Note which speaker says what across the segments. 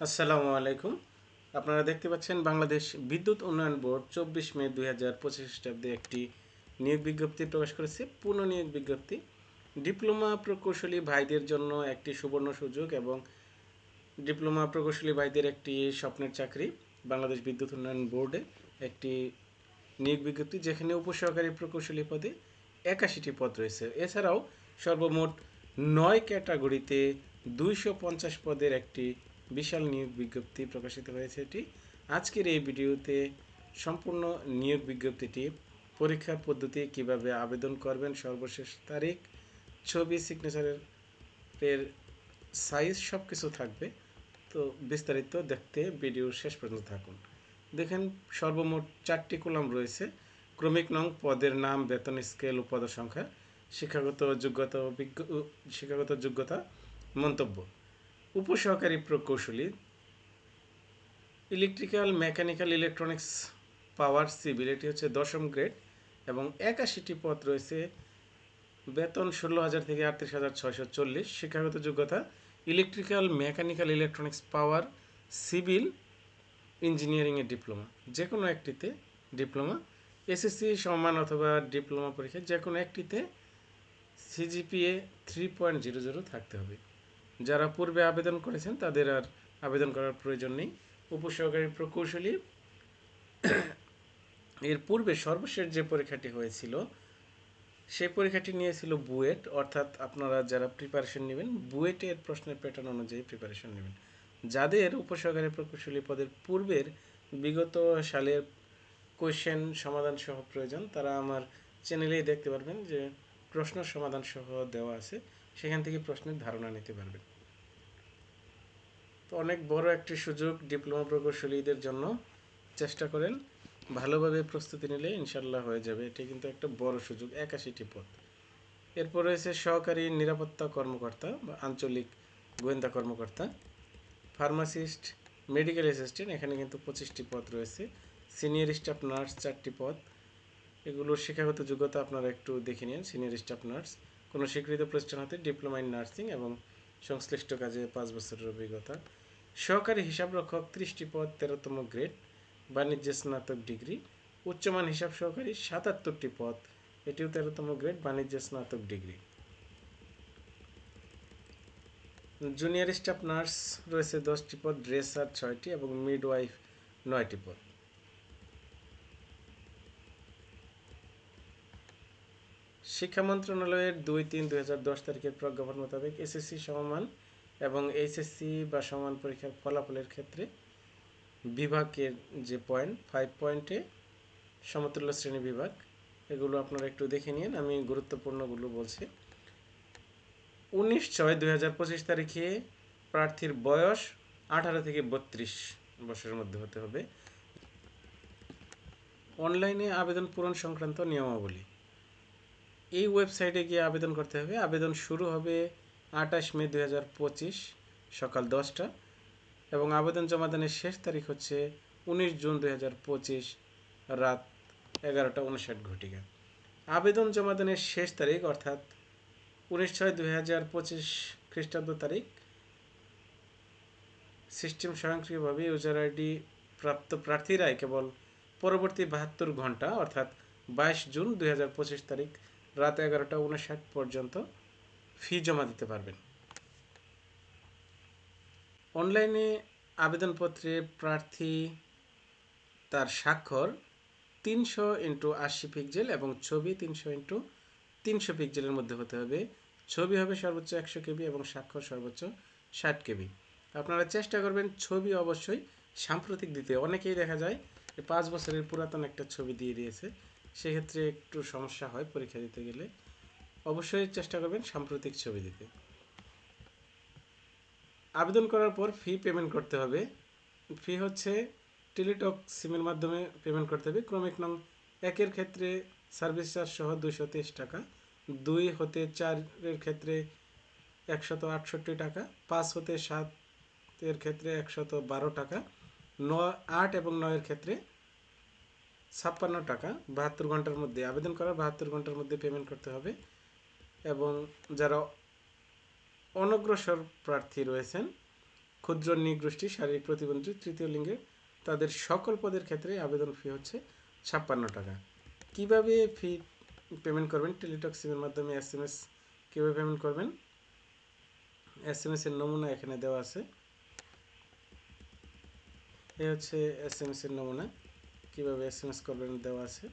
Speaker 1: আসসালামু আলাইকুম। আপনারা দেখতে পাচ্ছেন বাংলাদেশ বিদ্যুৎ উন্নয়ন বোর্ড চব্বিশ মে দুই হাজার পঁচিশ খ্রিস্টাব্দে একটি নিয়োগ বিজ্ঞপ্তি প্রকাশ করেছে। পুনঃ নিয়োগ বিজ্ঞপ্তি। ডিপ্লোমা প্রকৌশলী ভাইদের জন্য একটি সুবর্ণ সুযোগ এবং ডিপ্লোমা প্রকৌশলী ভাইদের একটি স্বপ্নের চাকরি বাংলাদেশ বিদ্যুৎ উন্নয়ন বোর্ডে একটি নিয়োগ বিজ্ঞপ্তি, যেখানে উপসহকারী প্রকৌশলী পদে একাশিটি পদ রয়েছে। এছাড়াও সর্বমোট নয় ক্যাটাগরিতে দুইশো পঞ্চাশ পদের একটি বিশাল নিয়োগ বিজ্ঞপ্তি প্রকাশিত হয়েছে এটি। আজকের এই ভিডিওতে সম্পূর্ণ নিয়োগ বিজ্ঞপ্তিটি পরীক্ষার পদ্ধতি কীভাবে আবেদন করবেন, সর্বশেষ তারিখ, ছবি সিগনেচারের এর সাইজ সব কিছু থাকবে। তো বিস্তারিত দেখতে ভিডিও শেষ পর্যন্ত থাকুন। দেখেন, সর্বমোট চারটি কলাম রয়েছে। ক্রমিক নং, পদের নাম, বেতন, স্কেল ও পদ সংখ্যা, শিক্ষাগত যোগ্যতা শিক্ষাগত যোগ্যতা, মন্তব্য। উপসহকারী প্রকৌশলী electrical mechanical electronics power civil এটি হচ্ছে দশম গ্রেড এবং একাশিটি পদ রয়েছে বেতন ষোলো হাজার থেকে আটত্রিশ হাজার ছয়শো চল্লিশ, শিক্ষাগত যোগ্যতা electrical mechanical electronics power civil ইঞ্জিনিয়ারিংয়ের ডিপ্লোমা যে কোনো একটিতে ডিপ্লোমা এসএসসি সম্মান অথবা ডিপ্লোমা পরীক্ষা যে কোনো একটিতে CGPA three point zero zero থাকতে হবে। যারা পূর্বে আবেদন করেছেন তাদের আর আবেদন করার প্রয়োজন নেই। উপসহকারী প্রকৌশলী, এর পূর্বে সর্বশেষ যে পরীক্ষাটি হয়েছিল সেই পরীক্ষাটি নিয়েছিল বুয়েট, অর্থাৎ আপনারা যারা প্রিপারেশন নেবেন, বুয়েটের প্রশ্নের প্যাটার্ন অনুযায়ী প্রিপারেশন নেবেন। যাদের উপসহকারী প্রকৌশলী পদের পূর্বের বিগত সালের কোয়েশ্চেন সমাধান সহ প্রয়োজন, তারা আমার চ্যানেলেই দেখতে পারবেন যে প্রশ্ন সমাধান সহ দেওয়া আছে, সেখান থেকে প্রশ্নের ধারণা নিতে পারবেন। তো অনেক বড় একটি সুযোগ ডিপ্লোমা প্রকৌশলীদের জন্য। চেষ্টা করেন, ভালোভাবে প্রস্তুতি নিলে ইনশাল্লাহ হয়ে যাবে। এটি কিন্তু একটা বড় সুযোগ, একাশিটি পদ এরপর রয়েছে সহকারী নিরাপত্তা কর্মকর্তা বা আঞ্চলিক গোয়েন্দা কর্মকর্তা, ফার্মাসিস্ট, মেডিকেল অ্যাসিস্ট্যান্ট, এখানে কিন্তু পঁচিশটি পদ রয়েছে। সিনিয়র স্টাফ নার্স চারটি পদ এগুলোর শিক্ষাগত যোগ্যতা আপনারা একটু দেখে নিন সিনিয়র স্টাফ নার্স কোনো স্বীকৃত প্রতিষ্ঠান হতে ডিপ্লোমা ইন নার্সিং এবং সংশ্লিষ্ট কাজে পাঁচ বছরের অভিজ্ঞতা। সহকারী হিসাবরক্ষক ত্রিশটি পদ, তেরোতম গ্রেড বাণিজ্যে স্নাতক ডিগ্রি। উচ্চমান হিসাব সহকারী সাতাত্তরটি পদ, এটিও তেরোতম গ্রেড বাণিজ্যে স্নাতক ডিগ্রি। জুনিয়র স্টাফ নার্স রয়েছে দশটি পদ ড্রেসার ছয়টি এবং মিডওয়াইফ নয়টি পদ। শিক্ষা মন্ত্রণালয়ের দুই তিন দুই তারিখের প্রজ্ঞাপন মোতাবেক এসএসসি সমমান এবং এইচএসসি বা সমান পরীক্ষার ফলাফলের ক্ষেত্রে বিভাগের যে পয়েন্ট ফাইভ পয়েন্টে সমতুল্য শ্রেণি বিভাগ, এগুলো আপনারা একটু দেখে নিন, আমি গুরুত্বপূর্ণগুলো বলছি। উনিশ ছয় দুই তারিখে প্রার্থীর বয়স আঠারো থেকে বত্রিশ বছরের মধ্যে হতে হবে। অনলাইনে আবেদন পূরণ সংক্রান্ত নিয়মাবলী। এই ওয়েবসাইটে গিয়ে আবেদন করতে হবে। আবেদন শুরু হবে আঠাশ মে পঁচিশ সকাল দশটা এবং আবেদন জমা জমাদানের শেষ তারিখ হচ্ছে উনিশ জুন পঁচিশ রাত এগারোটা উনষাট ঘটিকা। আবেদন জমা জমাদানের শেষ তারিখ অর্থাৎ উনিশ ছয় দুই হাজার পঁচিশ খ্রিস্টাব্দ তারিখ সিস্টেম স্বয়ংক্রিয়ভাবে ইউজার আইডি প্রাপ্ত প্রার্থীরাই কেবল পরবর্তী বাহাত্তর ঘণ্টা অর্থাৎ বাইশ জুন দুই তারিখ রাত এগারোটা উনষাট পর্যন্ত ফি জমা দিতে পারবেন। অনলাইনে আবেদনপত্রে প্রার্থী তার স্বাক্ষর তিনশো ইন্টু আশি পিক্সেল এবং ছবি তিনশো ইন্টু তিনশো পিক্সেলের মধ্যে হতে হবে। ছবি হবে সর্বোচ্চ একশো কেবি এবং স্বাক্ষর সর্বোচ্চ ষাট কেবি। আপনারা চেষ্টা করবেন ছবি অবশ্যই সাম্প্রতিক দিতে। অনেকেই দেখা যায় পাঁচ বছরের পুরাতন একটা ছবি দিয়ে দিয়েছে। সেক্ষেত্রে একটু সমস্যা হয় পরীক্ষা দিতে গেলে। অবশ্যই চেষ্টা করবেন সাম্প্রতিক ছবি দিতে। আবেদন করার পর ফি পেমেন্ট করতে হবে। ফি হচ্ছে টেলিটক সিমের মাধ্যমে পেমেন্ট করতে হবে। ক্রমিক নং একের ক্ষেত্রে সার্ভিস চার্জ সহ দুইশো তেইশ টাকা, দুই হতে চারের ক্ষেত্রে একশত আটষট্টি টাকা, পাঁচ হতে সাত এর ক্ষেত্রে একশত বারো টাকা নয় আট এবং নয়ের ক্ষেত্রে ছাপ্পান্ন টাকা, বাহাত্তর ঘণ্টার মধ্যে আবেদন করার, বাহাত্তর ঘণ্টার মধ্যে পেমেন্ট করতে হবে। এবং যারা অনগ্রসর প্রার্থী রয়েছেন, ক্ষুদ্র নিগোষ্ঠী, শারীরিক প্রতিবন্ধী, তৃতীয় লিঙ্গে, তাদের সকল পদের ক্ষেত্রে আবেদন ফি হচ্ছে ছাপ্পান্ন টাকা। কীভাবে ফি পেমেন্ট করবেন? টেলিটক সিমের মাধ্যমে এস এম এস কীভাবে পেমেন্ট করবেন? এস এম এর নমুনা এখানে দেওয়া আছে। এ হচ্ছে এস এম এর নমুনা। কীভাবে এস এম এস করবেন দেওয়া আছে?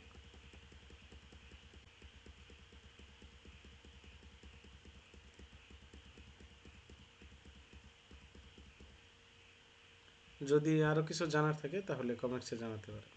Speaker 1: যদি আরও কিছু জানার থাকে, তাহলে কমেন্টসে জানাতে পারেন।